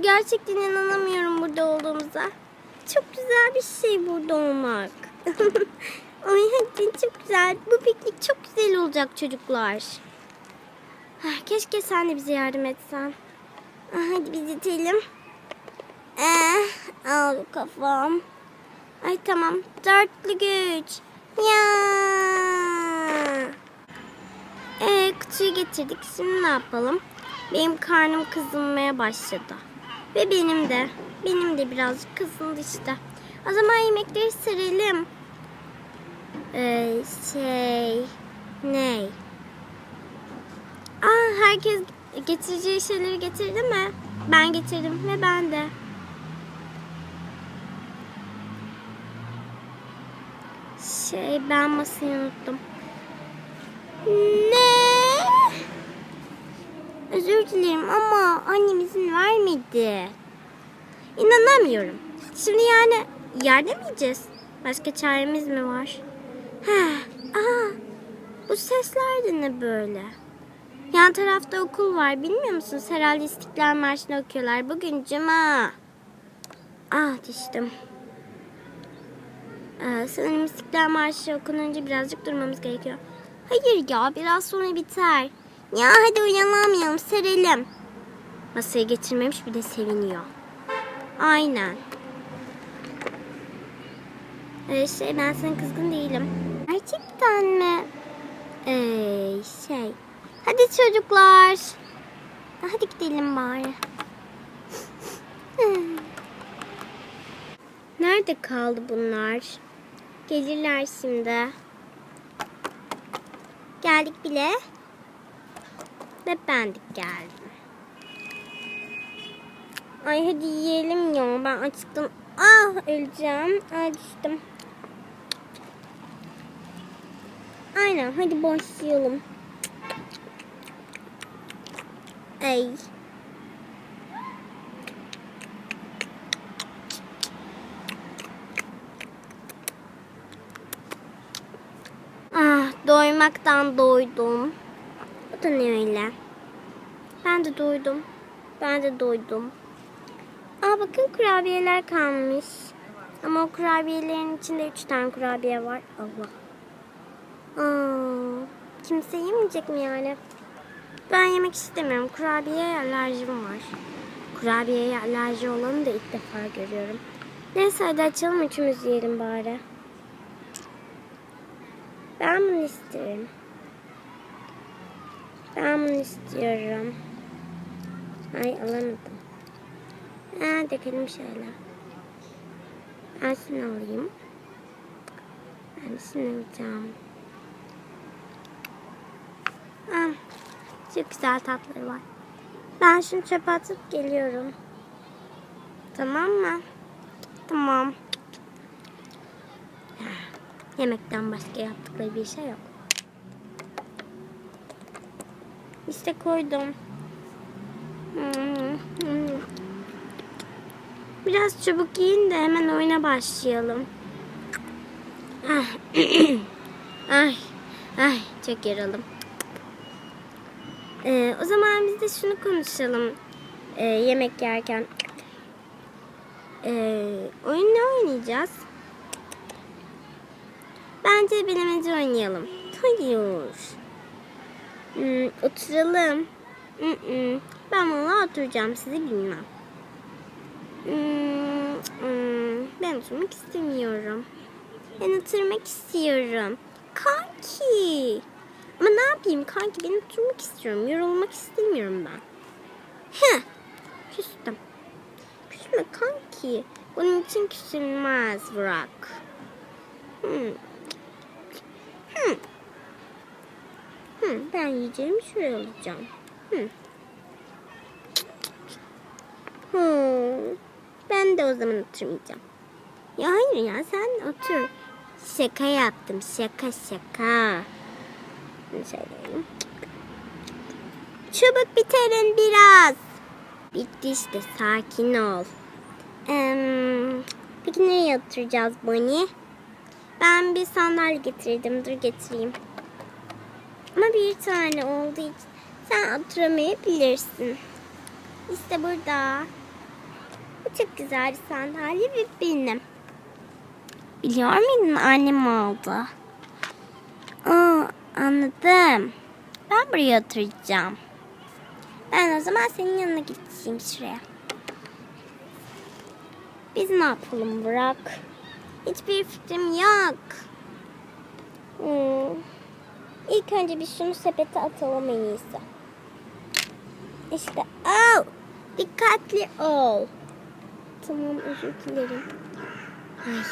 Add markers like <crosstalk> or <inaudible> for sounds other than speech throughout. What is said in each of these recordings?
Gerçekten inanamıyorum burada olduğumuza. Çok güzel bir şey burada olmak. <laughs> Ay hadi çok güzel. Bu piknik çok güzel olacak çocuklar. Ah, Keşke sen de bize yardım etsen. Ah, Hadi biz itelim. Eh, al kafam. Ay tamam. Dörtlü güç. Ya. Ee, kutuyu getirdik. Şimdi ne yapalım? Benim karnım kızınmaya başladı. Ve benim de. Benim de birazcık kızındı işte. O zaman yemekleri serelim. Ee, şey... Ne? Aa, herkes getireceği şeyleri getirdi mi? Ben getirdim ve ben de. Şey ben masayı unuttum. Ne? Özür dilerim ama annem izin vermedi. İnanamıyorum. Şimdi yani yerde mi yiyeceğiz? Başka çaremiz mi var? Heh. Aa, bu sesler de ne böyle? Yan tarafta okul var bilmiyor musunuz? Herhalde İstiklal Marşı'nı okuyorlar. Bugün cuma. Ah düştüm. Ee, sanırım İstiklal Marşı okununca birazcık durmamız gerekiyor. Hayır ya biraz sonra biter. Ya hadi uyanamayalım serelim. Masaya getirmemiş bir de seviniyor. Aynen. Ee, şey ben sana kızgın değilim. Gerçekten mi? Ee, şey. Hadi çocuklar. Hadi gidelim bari. <laughs> Nerede kaldı bunlar? Gelirler şimdi. Geldik bile. Ve ben de geldim. Ay hadi yiyelim ya. Ben açıktan ah öleceğim. Ay düştüm. Aynen hadi başlayalım. Ay. Ah doymaktan doydum. Ne öyle? Ben de doydum. Ben de doydum. Aa bakın kurabiyeler kalmış. Ama o kurabiyelerin içinde üç tane kurabiye var. Allah. Aa, kimse yemeyecek mi yani? Ben yemek istemiyorum. Kurabiyeye alerjim var. Kurabiyeye alerji olanı da ilk defa görüyorum. Neyse hadi açalım üçümüz yiyelim bari. Ben bunu istiyorum. Ben bunu istiyorum. Ay alamadım. Ha, dökelim şöyle. Ben şunu alayım. Ben şunu alacağım. Ah, çok güzel tatları var. Ben şunu çöpe atıp geliyorum. Tamam mı? Tamam. Yemekten başka yaptıkları bir şey yok. İşte koydum. Biraz çabuk yiyin de hemen oyuna başlayalım. Ah. <clears throat> ay, ay çok yaralım. Ee, o zaman biz de şunu konuşalım ee, yemek yerken. Ee, oyun ne oynayacağız? Bence bilemeci oynayalım. Hayır. Hmm, oturalım. Mm-mm. Ben valla oturacağım sizi bilmem. Hmm, hmm, ben oturmak istemiyorum. Ben oturmak istiyorum. Kanki. Ama ne yapayım kanki ben oturmak istiyorum. Yorulmak istemiyorum ben. Heh. Küstüm. Küsme kanki. Bunun için küsülmez bırak. Hmm. Hmm. Ben yiyeceğimi şuraya alacağım. Hmm. Ben de o zaman oturmayacağım. Ya hayır ya sen otur. Şaka yaptım. Şaka şaka. Bunu söyleyeyim. Çabuk biterin biraz. Bitti işte sakin ol. Ee, peki nereye oturacağız Bonnie? Ben bir sandalye getirdim. Dur getireyim. Ama bir tane olduğu için sen oturamayabilirsin. İşte burada. Bu çok güzel bir sandalye ve benim. Biliyor muydun annem aldı. Aa, anladım. Ben buraya oturacağım. Ben o zaman senin yanına gideceğim şuraya. Biz ne yapalım Burak? Hiçbir fikrim yok. Hmm. İlk önce bir şunu sepete atalım en iyisi. İşte al. Dikkatli ol. Tamam özür dilerim. Ay.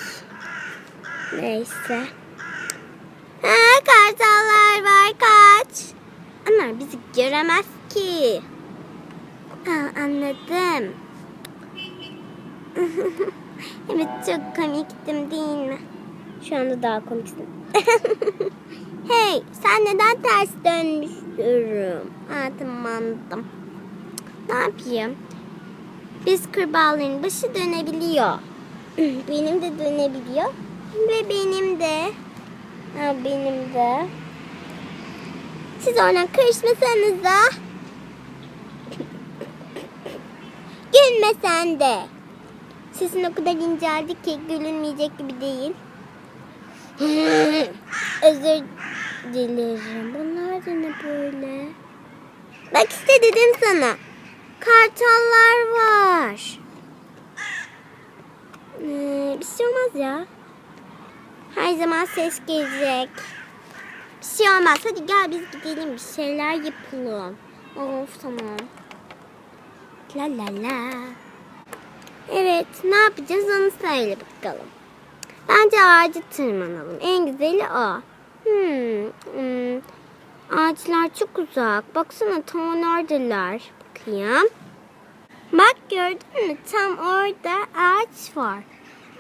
Neyse. Ha, kartallar var kaç. Onlar bizi göremez ki. Ha, anladım. <laughs> evet çok komiktim değil mi? Şu anda daha komiksin. <laughs> hey sen neden ters dönmüşsün? Ha tamam. Ne yapayım? Biz kurbağaların başı dönebiliyor. <clears throat> benim de dönebiliyor. Ve benim de. Ha, benim de. Siz ona karışmasanız da. <clears throat> Gülme sen de. Sesin o kadar inceldi ki gülünmeyecek gibi değil. <clears throat> Özür dilerim. Bunlar da ne böyle? Bak işte dedim sana. Kartallar var. Ee, bir şey olmaz ya. Her zaman ses gelecek. Bir şey olmaz. Hadi gel biz gidelim bir şeyler yapalım. Of tamam. La la la. Evet ne yapacağız onu söyle bakalım. Bence ağacı tırmanalım. En güzeli o. Hmm, hmm. Ağaçlar çok uzak. Baksana tam neredeler. Bakayım. Bak gördün mü? Tam orada ağaç var.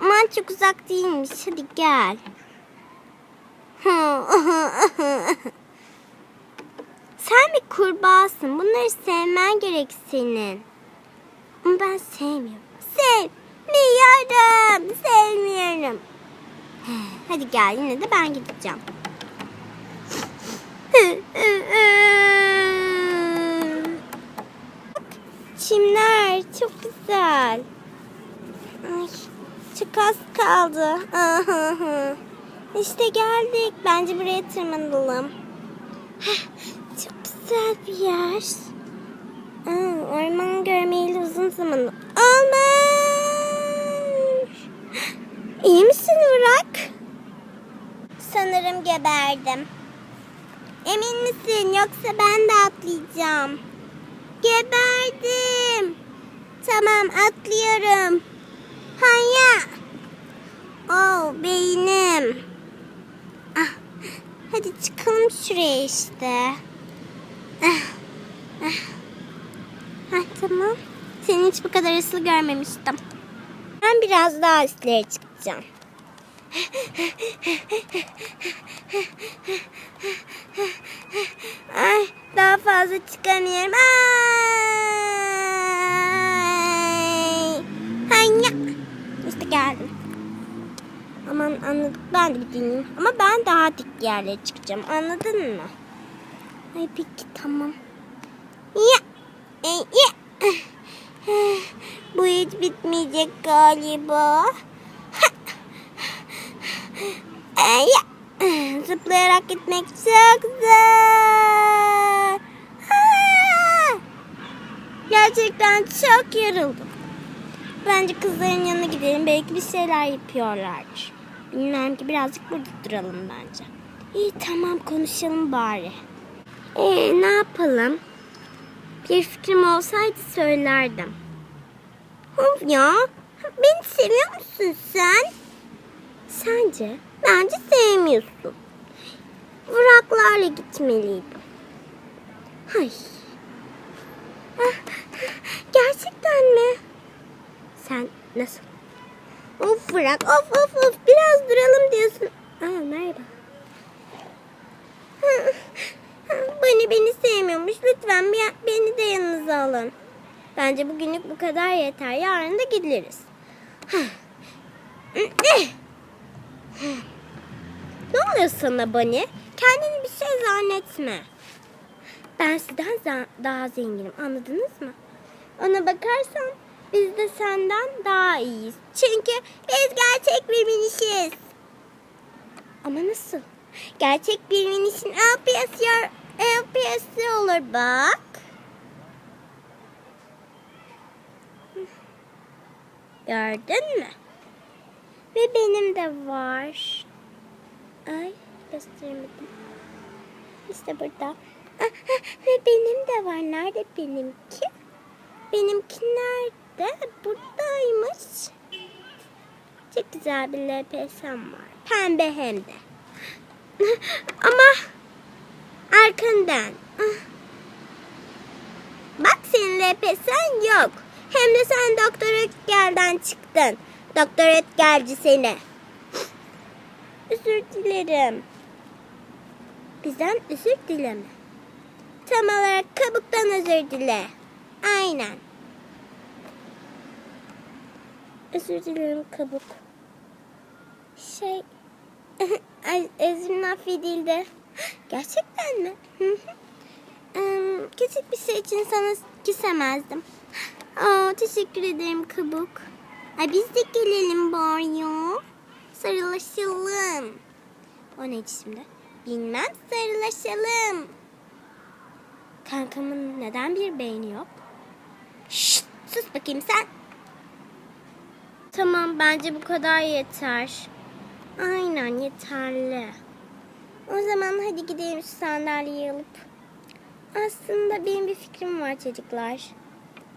Aman çok uzak değilmiş. Hadi gel. <laughs> Sen bir kurbağasın. Bunları sevmen gerek senin. Ama ben sevmiyorum. Sevmiyorum. Sevmiyorum. Hadi gel yine de ben gideceğim. Çimler çok güzel. Ay, çok az kaldı. İşte geldik. Bence buraya tırmanalım. Çok güzel bir yer. Aa, orman görmeyeli uzun zaman olmuş. İyi misin Burak? Sanırım geberdim. Emin misin yoksa ben de atlayacağım. Geberdim. Tamam atlıyorum. Hayya. Oh beynim. Ah, hadi çıkalım şuraya işte. Ah, ah. Ah, tamam. Seni hiç bu kadar ıslı görmemiştim. Ben biraz daha üstlere çıkacağım. Ay, daha fazla çıkamıyorum. Ay. Hayya. İşte geldim. Aman anladık. Ben de bir deneyeyim. Ama ben daha dik yerlere çıkacağım. Anladın mı? Ay peki tamam. Ya. Ya. Bu hiç bitmeyecek galiba. E, ya. <sighs> Zıplayarak gitmek çok zor. Ah! <sighs> Gerçekten çok yoruldum. Bence kızların yanına gidelim. Belki bir şeyler yapıyorlardır. Bilmem ki birazcık burada duralım bence. İyi tamam konuşalım bari. Ee, ne yapalım? Bir fikrim olsaydı söylerdim. Of ya. Beni seviyor musun sen? Sence? Bence sevmiyorsun. Buraklarla gitmeliydim. Hay. Ah, Gerçekten mi? Sen nasıl? Of Burak of of of biraz duralım diyorsun. Aa merhaba. Beni beni sevmiyormuş. Lütfen beni de yanınıza alın. Bence bugünlük bu kadar yeter. Yarın da gideriz. ne oluyor sana Bani? Kendini bir şey zannetme. Ben sizden daha zenginim. Anladınız mı? Ona bakarsan Biz de senden daha iyiyiz. Çünkü biz gerçek bir minişiz. Ama nasıl? Gerçek bir minişin LPS, LPS'i olur bak. Gördün mü? Ve benim de var. Ay gösteremedim. İşte burada. Ah, ah, Ve benim de var. Nerede benimki? Benimki nerede? Buradaymış. Çok güzel bir LPS'm var. Pembe hem de. Ama arkandan. Bak senin LPS'en yok. Hem de sen Doktor Ötgel'den çıktın. Doktor Ötgelci seni. Özür dilerim. Bizden özür dileme. Tam olarak kabuktan özür dile. Aynen. Özür dilerim kabuk. Şey... <laughs> Özrün affedildi. Gerçekten mi? Küçük bir şey için sana küsemezdim. Aa, teşekkür ederim kabuk. Ay, biz de gelelim bari ya. Sarılaşalım. O neydi şimdi? Bilmem sarılaşalım. Kankamın neden bir beyni yok? Şşt, sus bakayım sen. Tamam bence bu kadar yeter. Aynen yeterli. O zaman hadi gidelim şu sandalyeyi alıp. Aslında benim bir fikrim var çocuklar.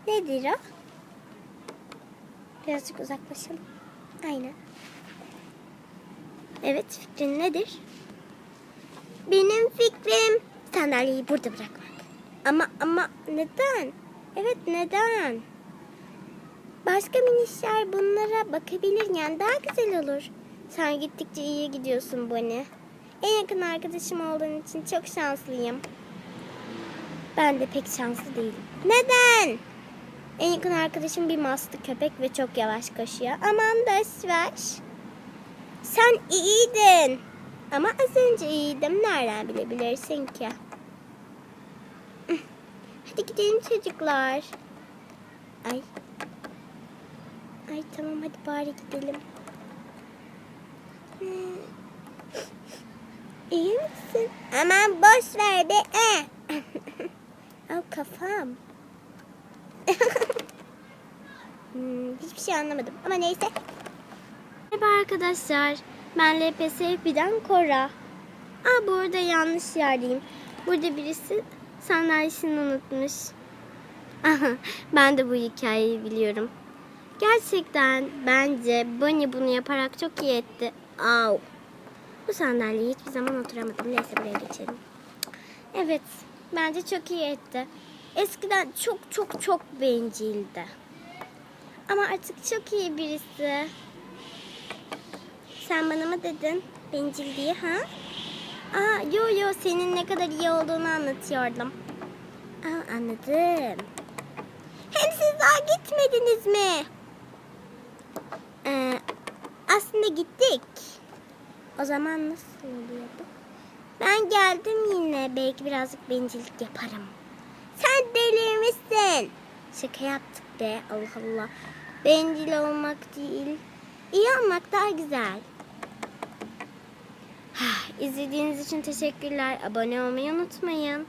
Nedir o? Birazcık uzaklaşalım. Aynen. Evet fikrin nedir? Benim fikrim sandalyeyi burada bırakmak. Ama ama neden? Evet neden? Başka minişler bunlara bakabilir yani daha güzel olur. Sen gittikçe iyiye gidiyorsun Bonnie. En yakın arkadaşım olduğun için çok şanslıyım. Ben de pek şanslı değilim. Neden? En yakın arkadaşım bir mastı köpek ve çok yavaş koşuyor. Aman boş ver. Sen iyiydin. Ama az önce iyiydim. Nereden bilebilirsin ki? Hadi gidelim çocuklar. Ay. Ay tamam hadi bari gidelim. Hmm. İyi misin? Aman boş ver be. Eh. Al kafam. <laughs> hmm, hiçbir şey anlamadım ama neyse. Merhaba arkadaşlar. Ben LPS FB'den Kora. Aa burada yanlış yerdeyim. Burada birisi sandalyesini unutmuş. Aha, ben de bu hikayeyi biliyorum. Gerçekten bence Bonnie bunu yaparak çok iyi etti. Au. Bu sandalyeye hiçbir zaman oturamadım. Neyse buraya geçelim. Evet, bence çok iyi etti. Eskiden çok çok çok bencildi. Ama artık çok iyi birisi. Sen bana mı dedin bencil diye ha? Aa, yo yo senin ne kadar iyi olduğunu anlatıyordum. Aa, anladım. Hem siz daha gitmediniz mi? Ee, aslında gittik. O zaman nasıl oluyordu? Ben geldim yine. Belki birazcık bencillik yaparım. Sen delirmişsin. Şaka yaptık be. Allah Allah. Bencil olmak değil. İyi olmak daha güzel. İzlediğiniz için teşekkürler. Abone olmayı unutmayın.